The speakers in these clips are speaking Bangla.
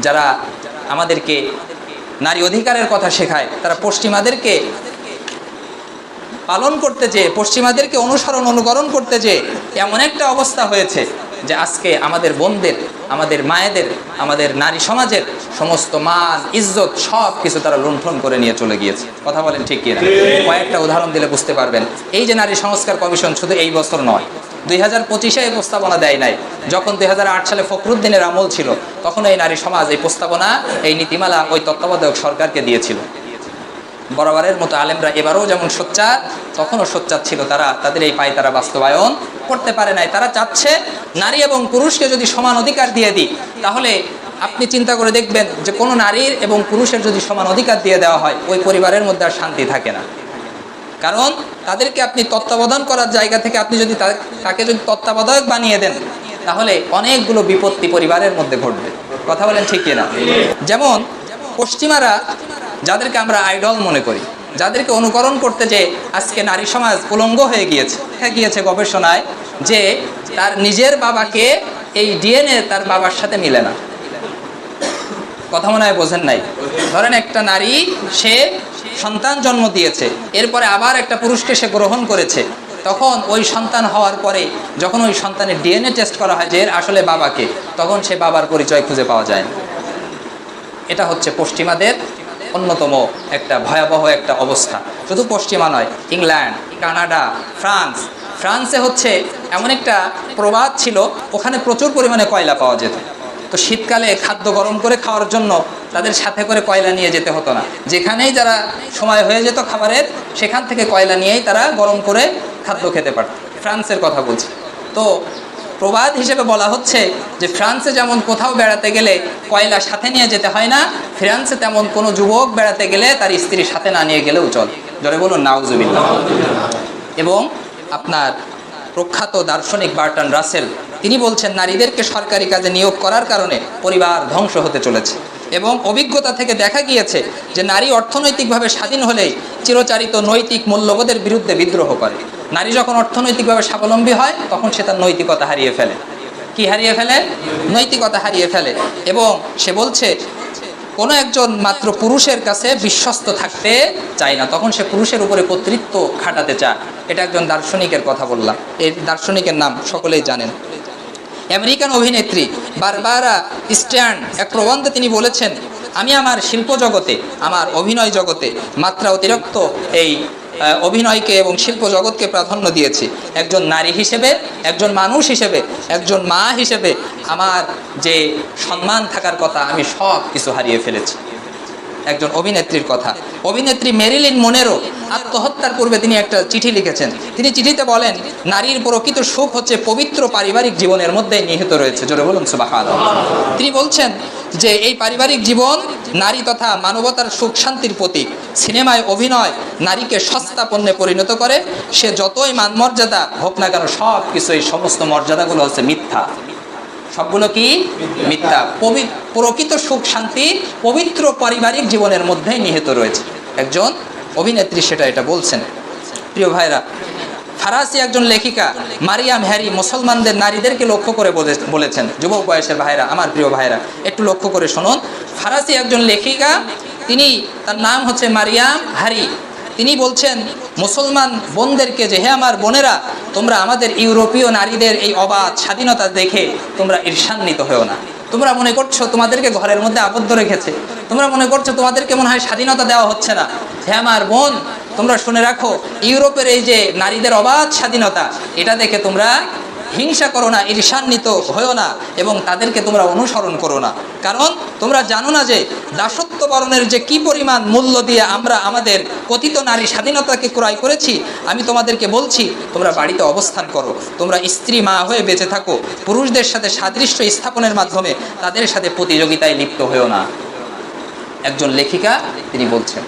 যারা আমাদেরকে নারী অধিকারের কথা শেখায় তারা পশ্চিমাদেরকে পালন করতে চেয়ে পশ্চিমাদেরকে অনুসরণ অনুকরণ করতে চেয়ে এমন একটা অবস্থা হয়েছে যে আজকে আমাদের বোনদের আমাদের মায়েদের আমাদের নারী সমাজের সমস্ত মান ইজ্জত সব কিছু তারা লুণ্ঠন করে নিয়ে চলে গিয়েছে। কথা বলেন ঠিক কিনা? কয়েকটা উদাহরণ দিলে বুঝতে পারবেন। এই যে নারী সংস্কার কমিশন শুধু এই বছর নয় দুই হাজার পঁচিশে এই প্রস্তাবনা দেয় নাই। যখন দুই হাজার আট সালে ফখরুদ্দিনের আমল ছিল, তখন এই নারী সমাজ, এই প্রস্তাবনা, এই নীতিমালা ওই তত্ত্বাবধায়ক সরকারকে দিয়েছিল। বরাবরের মতো আলেমরা এবারও যেমন সোচ্চার, তখনও সোচ্চার ছিল তারা। তাদের এই পায়ে তারা বাস্তবায়ন করতে পারে নাই। তারা চাচ্ছে নারী এবং পুরুষকে যদি সমান অধিকার দিয়ে দিই, তাহলে আপনি চিন্তা করে দেখবেন যে কোনো নারীর এবং পুরুষের যদি সমান অধিকার দিয়ে দেওয়া হয়, ওই পরিবারের মধ্যে আর শান্তি থাকে না। কারণ তাদেরকে আপনি তত্ত্বাবধান করার জায়গা থেকে আপনি যদি তাকে যদি তত্ত্বাবধায়ক বানিয়ে দেন, তাহলে অনেকগুলো বিপত্তি পরিবারের মধ্যে ঘটবে। কথা বলেন ঠিক কিনা? যেমন, পশ্চিমারা যাদেরকে আমরা আইডল মনে করি, যাদেরকে অনুকরণ করতে যে আজকে নারী সমাজ উলঙ্গ হয়ে গিয়েছে দেখা গিয়েছে গবেষণায় যে তার নিজের বাবাকে এই ডিএনএ তার বাবার সাথে মিলে না। কথা মনে হয় বোঝেন নাই? ধরেন একটা নারী, সে সন্তান জন্ম দিয়েছে, এরপরে আবার একটা পুরুষকে সে গ্রহণ করেছে, তখন ওই সন্তান হওয়ার পরে যখন ওই সন্তানের ডিএনএ টেস্ট করা হয় যে এর আসলে বাবাকে, তখন সে বাবার পরিচয় খুঁজে পাওয়া যায়। এটা হচ্ছে পশ্চিমাদের অন্যতম একটা ভয়াবহ একটা অবস্থা। শুধু পশ্চিমা নয়, ইংল্যান্ড, কানাডা, ফ্রান্স। ফ্রান্সে হচ্ছে এমন একটা প্রবাদ ছিল, ওখানে প্রচুর পরিমাণে কয়লা পাওয়া যেত। তো শীতকালে খাদ্য গরম করে খাওয়ার জন্য তাদের সাথে করে কয়লা নিয়ে যেতে হতো না। যেখানেই যারা সময় হয়ে যেত খাবারের, সেখান থেকে কয়লা নিয়েই তারা গরম করে খাদ্য খেতে পারত। ফ্রান্সের কথা বলছি। তো প্রবাদ হিসেবে বলা হচ্ছে যে ফ্রান্সে যেমন কোথাও বেড়াতে গেলে কয়লা সাথে নিয়ে যেতে হয় না, ফ্রান্সে তেমন কোনো যুবক বেড়াতে গেলে তার স্ত্রীর সাথে না নিয়ে গেলেও চল। জরে বলুন, নাউজুবিল্লাহ। এবং আপনার প্রখ্যাত দার্শনিক বার্টন রাসেল তিনি বলছেন, নারীদেরকে সরকারি কাজে নিয়োগ করার কারণে পরিবার ধ্বংস হতে চলেছে। এবং অভিজ্ঞতা থেকে দেখা গিয়েছে যে, নারী অর্থনৈতিকভাবে স্বাধীন হলেই চিরচারিত নৈতিক মূল্যবোধের বিরুদ্ধে বিদ্রোহ করে। নারী যখন অর্থনৈতিকভাবে স্বাবলম্বী হয়, তখন সে তার নৈতিকতা হারিয়ে ফেলে। কি হারিয়ে ফেলে? নৈতিকতা হারিয়ে ফেলে। এবং সে বলছে, কোনো একজন মাত্র পুরুষের কাছে বিশ্বস্ত থাকতে চায় না। তখন সে পুরুষের উপরে কর্তৃত্ব খাটাতে চায়। এটা একজন দার্শনিকের কথা বললাম। এই দার্শনিকের নাম সকলেই জানেন। আমেরিকান অভিনেত্রী বারবারা স্ট্যান্ড এক প্রবন্ধে তিনি বলেছেন, আমি আমার শিল্প জগতে, আমার অভিনয় জগতে মাত্রা অতিরিক্ত এই অভিনয়কে এবং শিল্প জগৎকে প্রাধান্য দিয়েছি। একজন নারী হিসেবে, একজন মানুষ হিসেবে, একজন মা হিসেবে আমার যে সম্মান থাকার কথা আমি সব কিছু হারিয়ে ফেলেছি। একজন অভিনেত্রীর কথা। অভিনেত্রী মেরিলিন মনেরো আত্মহত্যার পূর্বে তিনি একটা চিঠি লিখেছেন। তিনি চিঠিতে বলেন, নারীর প্রকৃত সুখ হচ্ছে পবিত্র পারিবারিক জীবনের মধ্যে নিহিত রয়েছে। জোরে বলুন সুবাহ তিনি বলছেন যে, এই পারিবারিক জীবন নারী তথা মানবতার সুখ শান্তির প্রতীক। সিনেমায় অভিনয় নারীকে সস্তা পণ্যে পরিণত করে। সে যতই মান মর্যাদা হোক না কেন সব কিছু এই সমস্ত মর্যাদাগুলো হচ্ছে মিথ্যা। সবগুলো কি? মিথ্যা। প্রকৃত সুখ শান্তি পবিত্র পারিবারিক জীবনের মধ্যেই নিহিত রয়েছে। একজন অভিনেত্রী সেটা এটা বলছেন। প্রিয় ভাইরা ফারাসি একজন লেখিকা মারিয়াম হ্যারি মুসলমানদের নারীদেরকে লক্ষ্য করে বলেছেন। যুবক বয়সের ভাইরা আমার প্রিয় ভাইরা একটু লক্ষ্য করে শুনুন। ফারাসি একজন লেখিকা তিনি তার নাম হচ্ছে মারিয়াম হ্যারি। তিনি বলছেন, মুসলমান বোনদেরকে যে, হে আমার বোনেরা, তোমরা আমাদের ইউরোপীয় নারীদের এই অবাধ স্বাধীনতা দেখে তোমরা ঈর্ষান্বিত হয়েও না। তোমরা মনে করছ তোমাদেরকে ঘরের মধ্যে আবদ্ধ রেখেছে। তোমরা মনে করছ তোমাদেরকে মনে হয় স্বাধীনতা দেওয়া হচ্ছে না। হে আমার বোন, তোমরা শুনে রাখো, ইউরোপের এই যে নারীদের অবাধ স্বাধীনতা, এটা দেখে তোমরা হিংসা করো না, ঈর্ষান্বিত হয়েও না এবং তাদেরকে তোমরা অনুসরণ করো না। কারণ তোমরা জানো না যে দাসত্ব বরণের যে কি পরিমাণ মূল্য দিয়ে আমরা আমাদের কথিত নারী স্বাধীনতাকে ক্রয় করেছি, আমি তোমাদেরকে বলছি, তোমরা বাড়িতে অবস্থান করো। তোমরা স্ত্রী, মা হয়ে বেঁচে থাকো। পুরুষদের সাথে সাদৃশ্য স্থাপনের মাধ্যমে তাদের সাথে প্রতিযোগিতায় লিপ্ত হয়েও না। একজন লেখিকা, তিনি বলছেন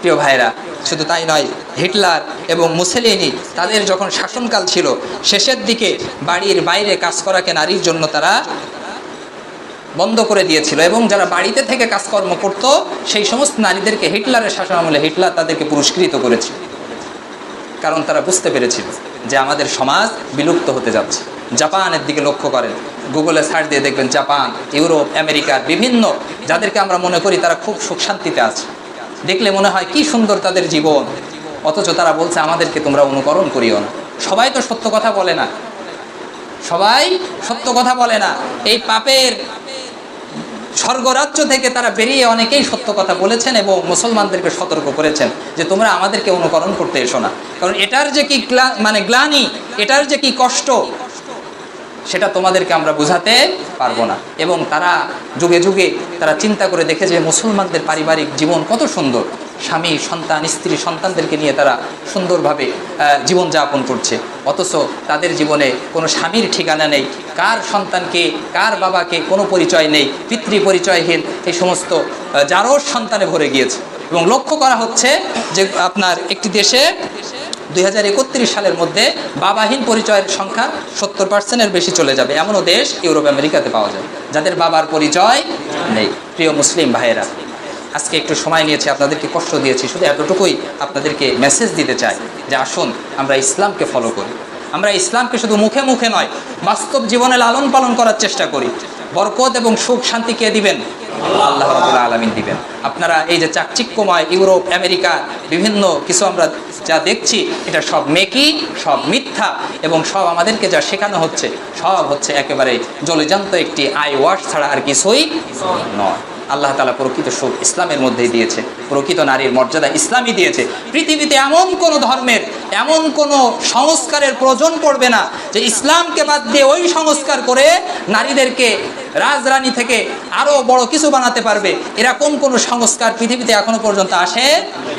প্রিয় ভাইরা শুধু তাই নয়, হিটলার এবং মুসেলিনি তাদের যখন শাসনকাল ছিল, শেষের দিকে বাড়ির বাইরে কাজ করাকে নারীর জন্য তারা বন্ধ করে দিয়েছিল এবং যারা বাড়িতে থেকে কাজকর্ম করত, সেই সমস্ত নারীদেরকে হিটলারের শাসন আমলে হিটলার তাদেরকে পুরস্কৃত করেছে কারণ তারা বুঝতে পেরেছিল যে আমাদের সমাজ বিলুপ্ত হতে যাচ্ছে। জাপানের দিকে লক্ষ্য করেন, গুগলে সার্চ দিয়ে দেখবেন জাপান, ইউরোপ আমেরিকার বিভিন্ন, যাদেরকে আমরা মনে করি তারা খুব সুখ শান্তিতে আছে। দেখলে মনে হয় কি সুন্দর তাদের জীবন। অথচ তারা বলছে, আমাদেরকে তোমরা অনুকরণ করিও না। সবাই তো সত্য কথা বলে না। সবাই সত্য কথা বলে না। এই পাপের স্বর্গরাজ্য থেকে তারা বেরিয়ে অনেকেই সত্য কথা বলেছেন এবং মুসলমানদেরকে সতর্ক করেছেন যে, তোমরা আমাদেরকে অনুকরণ করতে এসো না। কারণ এটার যে কি মানে গ্লানি, এটার যে কি কষ্ট সেটা তোমাদেরকে আমরা বোঝাতে পারব না। এবং তারা যুগে যুগে তারা চিন্তা করে দেখে যে মুসলমানদের পারিবারিক জীবন কত সুন্দর। স্বামী সন্তান স্ত্রী সন্তানদেরকে নিয়ে তারা সুন্দরভাবে আহ, জীবনযাপন করছে। অথচ তাদের জীবনে কোনো স্বামীর ঠিকানা নেই। কার সন্তানকে কার বাবাকে কোনো পরিচয় নেই। পিতৃ পরিচয়হীন এই সমস্ত জারজ সন্তানে ভরে গিয়েছে। এবং লক্ষ্য করা হচ্ছে যে আপনার একটি দেশে দুই হাজার একত্রিশ সালের মধ্যে বাবাহীন পরিচয়ের সংখ্যা সত্তর পার্সেন্টের বেশি চলে যাবে। এমনও দেশ ইউরোপ, আমেরিকাতে পাওয়া যায়, যাদের বাবার পরিচয় নেই। প্রিয় মুসলিম ভাইয়েরা, আজকে একটু সময় নিয়েছি, আপনাদেরকে কষ্ট দিয়েছি। শুধু এতটুকুই আপনাদেরকে মেসেজ দিতে চাই যে আসুন, আমরা ইসলামকে ফলো করি। আমরা ইসলামকে শুধু মুখে মুখে নয়, বাস্তব জীবনে লালন পালন করার চেষ্টা করি। বরকত এবং সুখ শান্তি কে দিবেন? আল্লাহ আলমিন দিবেন। আপনারা এই যে চাকচিক্যময় ইউরোপ, আমেরিকা, বিভিন্ন কিছু আমরা যা দেখছি, এটা সব মেকি সব মিথ্যা এবং সব আমাদেরকে যা শেখানো হচ্ছে, সব হচ্ছে একেবারে জলজান্ত একটি আই ওয়াশ ছাড়া আর কিছুই নয়। আল্লাহ তালা প্রকৃত সুখ ইসলামের মধ্যেই দিয়েছে, প্রকৃত নারীর মর্যাদা ইসলামই দিয়েছে। পৃথিবীতে এমন কোনো ধর্মের, এমন কোনো সংস্কারের প্রয়োজন পড়বে না যে ইসলামকে বাদ দিয়ে ওই সংস্কার করে নারীদেরকে রাজরানী থেকে আরও বড় কিছু বানাতে পারবে। এরকম কোনো সংস্কার পৃথিবীতে এখনও পর্যন্ত আসে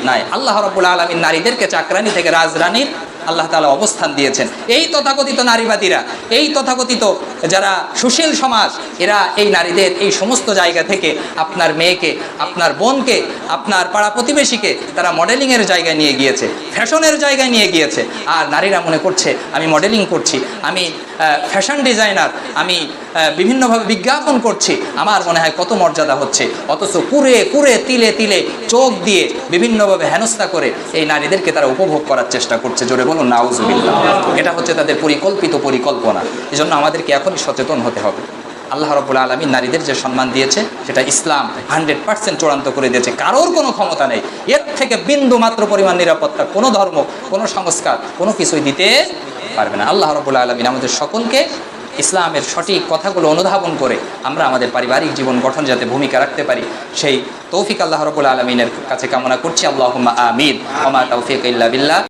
নাই। আল্লাহ রবুল আলমীর নারীদেরকে চাকরানি থেকে রাজরানীর আল্লাহ তালা অবস্থান দিয়েছেন। এই তথাকথিত নারীবাদীরা, এই তথাকথিত যারা সুশীল সমাজ, এরা এই নারীদের এই সমস্ত জায়গা থেকে আপনার মেয়েকে, আপনার বোনকে, আপনার পাড়া প্রতিবেশীকে তারা মডেলিংয়ের জায়গায় নিয়ে গিয়েছে, ফ্যাশনের জায়গায় নিয়ে গিয়েছে। আর নারীরা মনে করছে, আমি মডেলিং করছি, আমি ফ্যাশন ডিজাইনার আমি বিভিন্নভাবে বিজ্ঞাপন করছি। আমার মনে হয় কত মর্যাদা হচ্ছে। অথচ কুরে কুরে তিলে তিলে চোখ দিয়ে বিভিন্নভাবে হেনস্থা করে এই নারীদেরকে তারা উপভোগ করার চেষ্টা করছে। জোরে বলুন নাউজ এটা হচ্ছে তাদের পরিকল্পিত পরিকল্পনা। এজন্য আমাদেরকে এখনই সচেতন হতে হবে। আল্লাহ রবুল আলমী নারীদের যে সম্মান দিয়েছে, সেটা ইসলাম হান্ড্রেড পার্সেন্ট চূড়ান্ত করে দিয়েছে। কারোর কোনো ক্ষমতা নেই। এর থেকে বিন্দু মাত্র পরিমাণ নিরাপত্তা কোনো ধর্ম, কোনো সংস্কার, কোনো কিছুই দিতে পারবে না। আল্লাহ রবুল আলমিন আমাদের সকলকে ইসলামের সঠিক কথাগুলো অনুধাবন করে আমরা আমাদের পারিবারিক জীবন গঠন যাতে ভূমিকা রাখতে পারি, সেই তৌফিক আল্লাহ রবুল আলমিনের কাছে কামনা করছি। আল্লাহ আমিন। আমা তৌফিক ইল্লা বিল্লাহ।